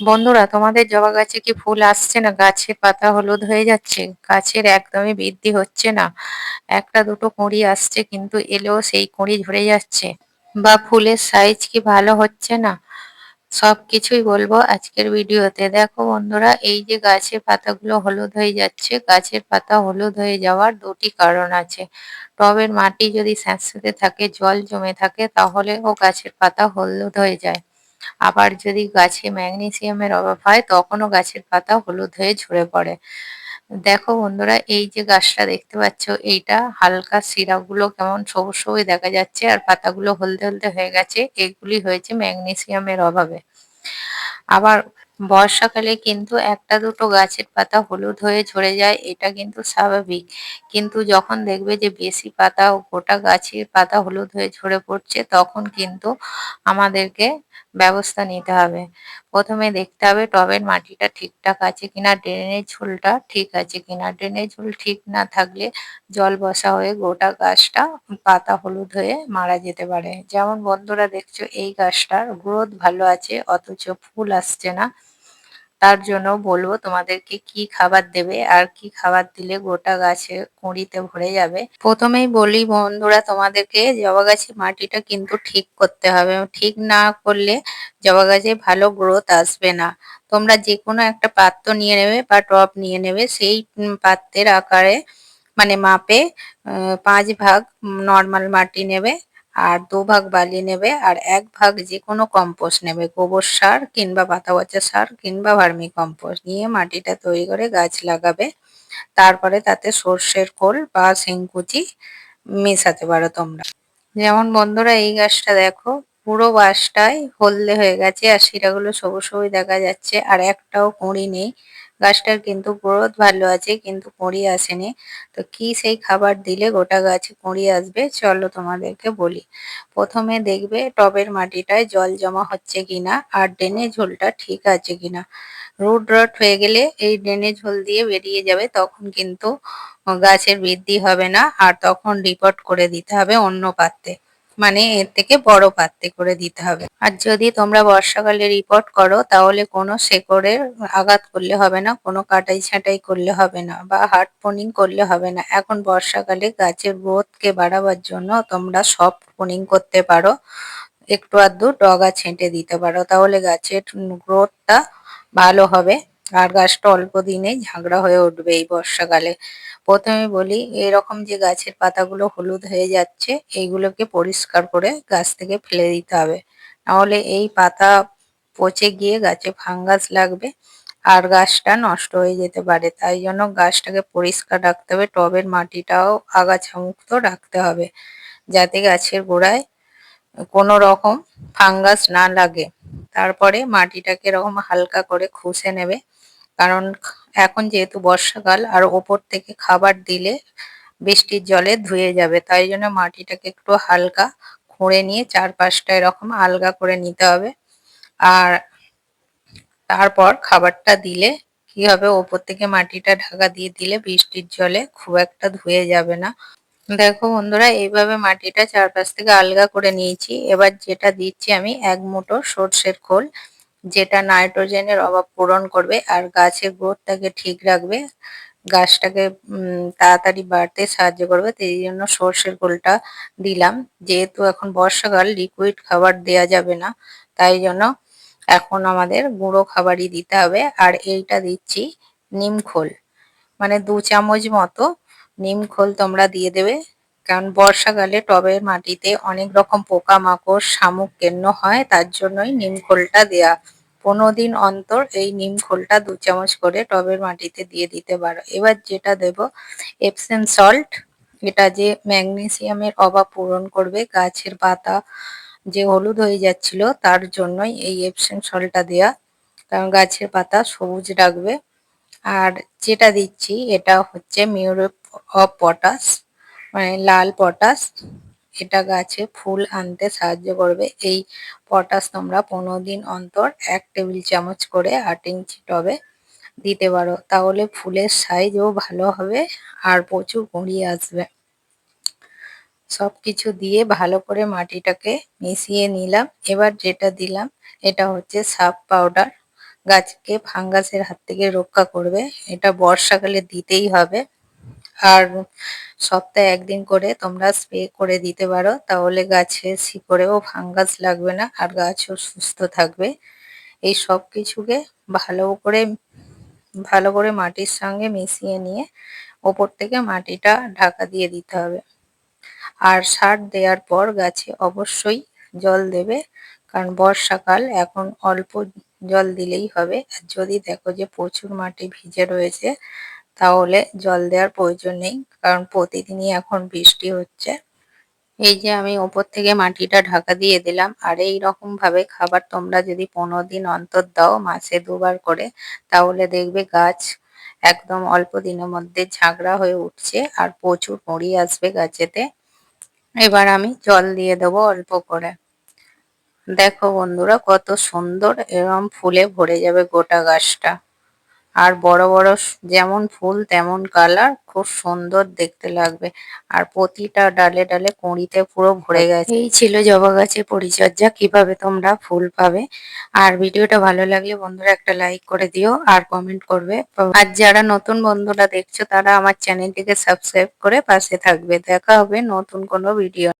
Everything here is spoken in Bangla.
বন্ধুরা, তোমাদের জবা গাছে কি ফুল আসছে না? গাছের পাতা হলুদ হয়ে যাচ্ছে। গাছের একদমই বৃদ্ধি হচ্ছে না। একটা দুটো কুঁড়ি আসছে, কিন্তু এলেও সেই কুঁড়ি ঝরে যাচ্ছে। বা ফুলের সাইজ কি ভালো হচ্ছে না? সব কিছুই বলব আজকের ভিডিওতে। দেখো বন্ধুরা, এই যে গাছের পাতাগুলো হলুদ হয়ে যাচ্ছে, গাছের পাতা হলুদ হয়ে যাওয়ার দুটি কারণ আছে। টবের মাটি যদি স্যাঁতস্যাঁতে থাকে, জল জমে থাকে, তাহলেও গাছের পাতা হলুদ হয়ে যায়। আবার যদি গাছে ম্যাগনেসিয়ামের অভাব হয়, তখনও গাছের পাতা হলুদ হয়ে ঝরে পড়ে। দেখো বন্ধুরা, এই যে গাছটা দেখতে পাচ্ছ, এইটা হালকা শিরাগুলো কেমন সবুজ সবুজ দেখা যাচ্ছে, আর পাতাগুলো হলদে হলদে হয়ে গেছে। এগুলি হয়েছে ম্যাগনেসিয়ামের অভাবে। আবার বর্ষাকালে কিন্তু একটা দুটো গাছের পাতা হলুদ হয়ে ঝরে যায়, এটা কিন্তু স্বাভাবিক। কিন্তু যখন দেখবে যে বেশি পাতা ও গোটা গাছের পাতা হলুদ হয়ে ঝরে পড়ছে, তখন কিন্তু আমাদেরকে ব্যবস্থা নিতে হবে। প্রথমে দেখতে হবে টবের মাটিটা ঠিকঠাক আছে কিনা ড্রেনের ঝোলটা ঠিক আছে কিনা। ড্রেনের ঝোল ঠিক না থাকলে জল বসা হয়ে গোটা গাছটা পাতা হলুদ হয়ে মারা যেতে পারে। যেমন বন্ধুরা দেখছ, এই গাছটার গ্রোথ ভালো আছে, অথচ ফুল আসছে না। তার জন্য বলব তোমাদেরকে কি খাবার দেবে আর কি খাবার দিলে গোটা গাছে কুঁড়িতে ভরে যাবে। প্রথমেই বলি বন্ধুরা তোমাদেরকে জবা গাছের মাটিটা কিন্তু ঠিক করতে হবে। ঠিক না করলে জবা গাছে ভালো গ্রোথ আসবে না। তোমরা যে কোনো একটা পাত্র নিয়ে নেবে বা টপ নিয়ে নেবে, সেই পাত্রের আকারে মানে মাপে পাঁচ ভাগ নর্মাল মাটি নেবে। আর দু ভাগ বালি নেবে আর এক ভাগ যে কোনো কম্পোস্ট নেবে, গোবর সার কিংবা পাতা পচা সার কিংবা ভার্মি কম্পোস্ট নিয়ে মাটিটা তৈরি করে গাছ লাগাবে। তারপরে তাতে সর্ষের খোল বা শিংকুচি মেশাতে পারো তোমরা। যেমন বন্ধুরা এই গাছটা দেখো পুরো বাঁশটাই হলদে হয়ে গেছে আর শিরাগুলো সবুজ সবুজ দেখা যাচ্ছে আর একটাও কুঁড়ি নেই। গাছটার কিন্তু গ্রোথ ভালো আছে, কিন্তু কুঁড়ি আসেনি। তো কি সেই খাবার দিলে গোটা গাছে কুঁড়ি আসবে? চলো তোমাদেরকে বলি। প্রথমে দেখবে টবের মাটিটায় জল জমা হচ্ছে কিনা আর ড্রেনে ঝোলটা ঠিক আছে কিনা। রুট রট হয়ে গেলে এই ড্রেনে ঝোল দিয়ে বেরিয়ে যাবে, তখন কিন্তু গাছের বৃদ্ধি হবে না আর তখন রিপোর্ট করে দিতে হবে অন্য পাত্রে। মানে এর থেকে বড় পাত্রে করে দিতে হবে। আর যদি তোমরা বর্ষাকালে রিপোর্ট করো, তাহলে কোনো শেকড়ের আঘাত করলে হবে না, কোনো কাটাই ছাঁটাই করলে হবে না, বা হার্ড পোনিং করলে হবে না। এখন বর্ষাকালে গাছের গ্রোথকে বাড়াবার জন্য তোমরা সফট পোনিং করতে পারো, একটু আধটু ডগা ছেঁটে দিতে পারো, তাহলে গাছের গ্রোথটা ভালো হবে। আর গাছটা অল্প দিনেই ঝাঁকড়া হয়ে উঠবে এই বর্ষাকালে। প্রথমে বলি, এরকম যে গাছের পাতাগুলো হলুদ হয়ে যাচ্ছে, এইগুলোকে পরিষ্কার করে গাছ থেকে ফেলে দিতে হবে। নাহলে এই পাতা পচে গিয়ে গাছে ফাঙ্গাস লাগবে আর গাছটা নষ্ট হয়ে যেতে পারে। তাই জন্য গাছটাকে পরিষ্কার রাখতে হবে, টবের মাটিটাও আগাছা মুক্ত রাখতে হবে, যাতে গাছের গোড়ায় কোনো রকম ফাঙ্গাস না লাগে। তারপরে মাটিটাকে এরকম হালকা করে খুশে নেবে। কারণ এখন যেহেতু বর্ষাকাল, আর ওপর থেকে খাবার দিলে বৃষ্টির জলে ধুয়ে যাবে, তাই জন্য মাটিটাকে একটু হালকা খুঁড়ে নিয়ে চারপাশটা এরকম আলগা করে নিতে হবে। আর তারপর খাবারটা দিলে কি হবে? ওপর থেকে মাটিটা ঢাকা দিয়ে দিলে বৃষ্টির জলে খুব একটা ধুয়ে যাবে না। দেখো বন্ধুরা, এইভাবে মাটিটা চারপাশ থেকে আলগা করে নিয়েছি। এবার যেটা দিচ্ছি আমি, এক মুঠো সর্ষের খোল, যেটা নাইট্রোজেনের অভাব পূরণ করবে আর গাছের গ্রোথটাকে ঠিক রাখবে। গাছটাকে তাড়াতাড়ি বাড়তে সাহায্য করবে সেই জন্য সর্ষের খোলটা দিলাম। যেহেতু এখন বর্ষাকাল লিকুইড খাবার দেয়া যাবে না, তাই জন্য এখন আমাদের গুঁড়ো খাবারই দিতে হবে। আর এইটা দিচ্ছি নিম খোল মানে দু চামচ মতো নিম খোল তোমরা দিয়ে দেবে। কারণ বর্ষাকালে টবের মাটিতে অনেক রকম পোকামাকড় শামুক কেন্ন হয়, তার জন্যই নিম খোলটা দেয়া। পনেরো দিন অন্তর এই নিম খোলটা দু চামচ করে টবের মাটিতে দিয়ে দিতে পারো। এবার যেটা দেব এপসেন সল্ট এটা যে ম্যাগনেসিয়ামের অভাব পূরণ করবে, গাছের পাতা যে হলুদ হয়ে যাচ্ছিল, তার জন্যই এই এপসেন সল্টটা দেয়া। কারণ গাছের পাতা সবুজ রাখবে। আর যেটা দিচ্ছি, এটা হচ্ছে মিউরোপ অফ পটাশ মানে লাল পটাশ। এটা গাছে ফুল আনতে সাহায্য করবে। এই পটাশ তোমরা পনেরো দিন অন্তর এক টেবিল চামচ করে আট ইঞ্চি টবে দিতে পারো। তাহলে ফুলের সাইজও ভালো হবে আর প্রচুর কুঁড়ি আসবে। সব কিছু দিয়ে ভালো করে মাটিটাকে মিশিয়ে নিলাম। এবার যেটা দিলাম, এটা হচ্ছে সাপ পাউডার। গাছকে ফাঙ্গাসের হাত থেকে রক্ষা করবে। এটা বর্ষাকালে দিতেই হবে। আর সপ্তাহে একদিন করে তোমরা স্প্রে করে দিতে পারো। তাহলে গাছের শিকড়েও ফাঙ্গাস লাগবে না আর গাছও সুস্থ থাকবে। এই সব কিছুকে ভালো করে ভালো করে মাটির সঙ্গে মিশিয়ে নিয়ে ওপর থেকে মাটিটা ঢাকা দিয়ে দিতে হবে। আর সার দেওয়ার পর গাছে অবশ্যই জল দেবে, কারণ বর্ষাকাল এখন অল্প জল দিলেই হবে। আর যদি দেখো যে প্রচুর মাটি ভিজে রয়েছে তাহলে জল দেওয়ার প্রয়োজন নেই, কারণ প্রতিদিনই এখন বৃষ্টি হচ্ছে। এই যে আমি ওপর থেকে মাটিটা ঢাকা দিয়ে দিলাম, আর এই রকম ভাবে খাবার তোমরা যদি পনেরো দিন অন্তর দাও, মাসে দুবার করে, তাহলে দেখবে গাছ একদম অল্প দিনের মধ্যে ঝাঁকড়া হয়ে উঠছে, আর প্রচুর মরি আসবে গাছেতে। এবার আমি জল দিয়ে দেবো অল্প করে। দেখো বন্ধুরা, কত সুন্দর এরম ফুলে ভরে যাবে গোটা গাছটা। আর বড় বড় যেমন ফুল তেমন কালার, খুব সুন্দর দেখতে লাগবে। আর প্রতিটা ডালে ডালে কুঁড়িতে পুরো ভরে গেছে। এই ছিল জবা গাছের পরিচর্যা, কীভাবে তোমরা ফুল পাবে। আর ভিডিওটা ভালো লাগলে বন্ধুরা একটা লাইক করে দিও, আর কমেন্ট করবে। আর যারা নতুন বন্ধুরা দেখছ, তারা আমার চ্যানেলটিকে সাবস্ক্রাইব করে পাশে থাকবে। দেখা হবে নতুন কোনো ভিডিও